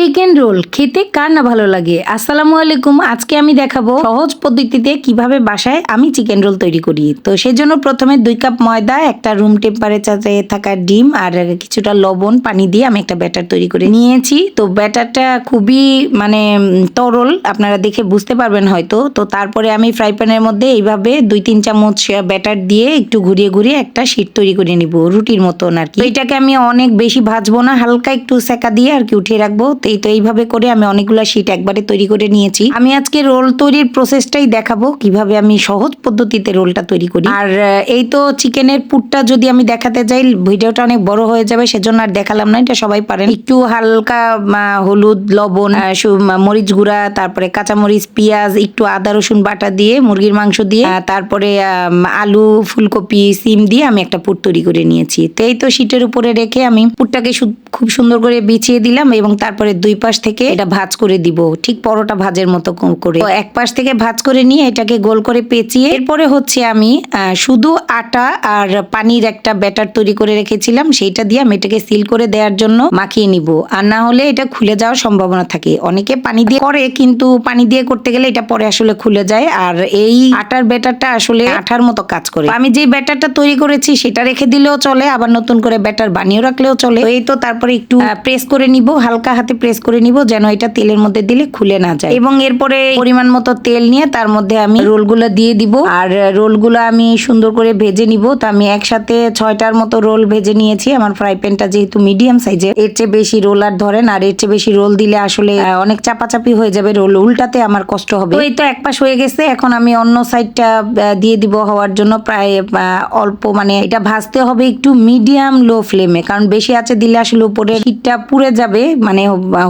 Chicken roll খেতে কার না ভালো লাগে? আসসালামু আলাইকুম, আজকে আমি দেখাবো সহজ পদ্ধতিতে কীভাবে বাসায় আমি চিকেন রোল তৈরি করি। তো সেই জন্য প্রথমে দুই কাপ ময়দা, একটা রুম টেম্পারেচারে থাকা ডিম, আর কিছুটা লবণ, পানি দিয়ে আমি একটা ব্যাটার তৈরি করে নিয়েছি। তো ব্যাটারটা খুবই মানে তরল, আপনারা দেখে বুঝতে পারবেন হয়তো। তো তারপরে আমি ফ্রাই প্যানের মধ্যে এইভাবে দুই তিন চামচ ব্যাটার দিয়ে একটু ঘুরিয়ে ঘুরিয়ে একটা শীট তৈরি করে নিব, রুটির মতন আর কি। এটাকে আমি অনেক বেশি ভাজবো না, হালকা একটু সেকা দিয়ে আর কি উঠিয়ে রাখব। তো এই তো এইভাবে করে আমি অনেকগুলো শীট একবারে তৈরি করে নিয়েছি। আমি আজকে রোল তৈরির প্রসেসটাই দেখাবো, কীভাবে আমি সহজ পদ্ধতিতে রোলটা তৈরি করি। আর এই তো চিকেনের পুরটা যদি আমি দেখাতে যাই, ভিডিওটা অনেক বড় হয়ে যাবে, সেজন্য আর দেখালাম না, এটা সবাই পারেন। একটু হালকা হলুদ, লবণ মরিচ গুঁড়া, তারপরে কাঁচামরিচ, পেঁয়াজ, একটু আদা, রসুন বাটা দিয়ে, মুরগির মাংস দিয়ে তারপরে আলু, ফুলকপি, সিম দিয়ে আমি একটা পুর তৈরি করে নিয়েছি। তো এই তো শীটের উপরে রেখে আমি পুরটাকে সু- খুব সুন্দর করে বিছিয়ে দিলাম এবং তারপরে দুই পাশ থেকে এটা ভাজ করে দিব। ঠিক পরোটা ভাজের মতো করে। এক পাশ থেকে ভাজ করে নিয়ে এটাকে গোল করে পেঁচিয়ে এরপরে হচ্ছে আমি শুধু আটা আর পানির একটা ব্যাটার তৈরি করে রেখেছিলাম, সেইটা দিয়ে আমি এটাকে সিল করে দেওয়ার জন্য মাখিয়ে নিব। আর না হলে এটা খুলে যাওয়ার সম্ভাবনা থাকে। অনেকে পানি দিয়ে করে, কিন্তু পানি দিয়ে করতে গেলে এটা পরে আসলে খুলে যায়। আর এই আটার ব্যাটারটা আসলে আঠার মতো কাজ করে। আমি যে ব্যাটারটা তৈরি করেছি, সেটা রেখে দিলেও চলে, আবার নতুন করে ব্যাটার বানিয়ে রাখলেও চলে। এই তো তারপরে একটু প্রেস করে নিব। হালকা হাতে প্রেস করে নিব, যেন এটা তেলের মধ্যে দিলে খুলে না যায়। এবং এরপরে পরিমাণ মতো তেল নিয়ে তার মধ্যে আমি রোলগুলো দিয়ে দিব। আর রোলগুলো আমি সুন্দর করে ভেজে নিব। তো আমি একসাথে ছয়টার মতো রোল ভেজে নিয়েছি। আমার ফ্রাই প্যানটা যেহেতু মিডিয়াম সাইজের এর চেয়ে বেশি রোল আর ধরেন আর এর চেয়ে বেশি রোল দিলে আসলে অনেক চাপাচাপি হয়ে যাবে রোল। উল্টাতে আমার কষ্ট হবে। এই তো এক পাশ হয়ে গেছে। এখন আমি অন্য সাইডটা দিয়ে দিব হওয়ার জন্য প্রায় অল্প মানে এটা ভাজতে হবে একটু মিডিয়াম লো ফ্লেমে কারণ বেশি আছে দিলে আসলে উপরে হিটটা পুড়ে যাবে। মানে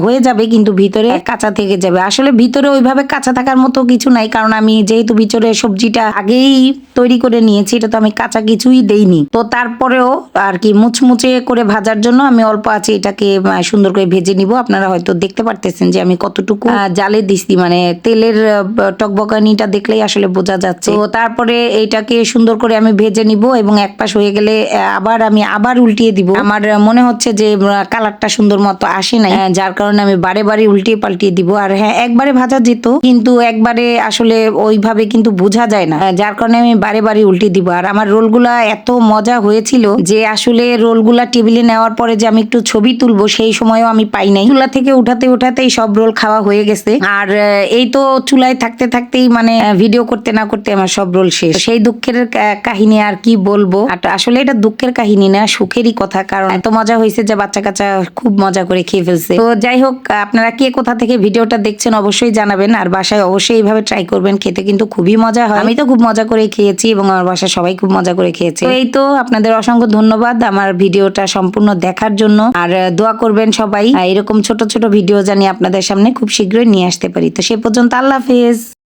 হয়ে যাবে কিন্তু ভিতরে কাঁচা থেকে যাবে। আসলে ভিতরে ওইভাবে কাঁচা থাকার মতো কিছু নাই কারণ আমি যেহেতু ভিতরে সবজিটা আগেই তৈরি করে নিয়েছি এটা তো আমি কাঁচা কিছুই দেইনি। তো তারপরেও আর কি মুচমুচে করে ভাজার জন্য আমি অল্প আছে এটাকে সুন্দর করে ভেজে নিব। আপনারা হয়তো দেখতে পারতেছেন যে আমি কতটুকু জালে দিছি মানে তেলের টকবকানিটা দেখলেই আসলে বোঝা যাচ্ছে। তো তারপরে এইটাকে সুন্দর করে আমি ভেজে নিব এবং এক পাশ হয়ে গেলে আবার আমি আবার উল্টিয়ে দিব। আমার মনে হচ্ছে যে কালারটা সুন্দর মতো আসে নাই আহ, যার কারণে আমি বারে বারে উল্টিয়ে পাল্টিয়ে দিব। আর হ্যাঁ একবারে ভাজা যেত কিন্তু একবারে আসলে ওইভাবে কিন্তু বোঝা যায় না। আহ, যার কারণে আমি বারে বারে উল্টে দিব। আর আমার রোলগুলা এত মজা হয়েছিল যে আসলে রোলগুলা টেবিলে নেওয়ার পরে যে আমি একটু ছবি তুলবো সেই সময়ও আমি পাই নাই। চুলা থেকে উঠাতে উঠাতেই সব রোল খাওয়া হয়ে গেছে। আর এই তো চুলায় থাকতে থাকতেই মানে ভিডিও করতে না করতে আমার সব রোল শেষ। সেই দুঃখের কাহিনী আর কি বলব? আর আসলে এটা দুঃখের কাহিনী না সুখেরই কথা। কারণ এত মজা হয়েছে যে বাচ্চা কাচ্চা খুব মজা করে খেয়ে ফেলছে। তো যাই হোক, আপনারা কে কোথা থেকে ভিডিওটা দেখছেন অবশ্যই জানাবেন, আর বাসায় অবশ্যই এইভাবে ট্রাই করবেন, খেতে কিন্তু খুবই মজা হয়। আমি তো খুব মজা করে খেয়েছি এবং আমার বাসায় সবাই খুব মজা করে খেয়েছে। এই তো আপনাদের অসংখ্য ধন্যবাদ আমার ভিডিওটা সম্পূর্ণ দেখার জন্য, আর দোয়া করবেন সবাই। এরকম ছোট ছোট ভিডিও জানি আপনাদের সামনে খুব শীঘ্রই নিয়ে আসতে পারি। তো সে পর্যন্ত আল্লাহ হাফেজ।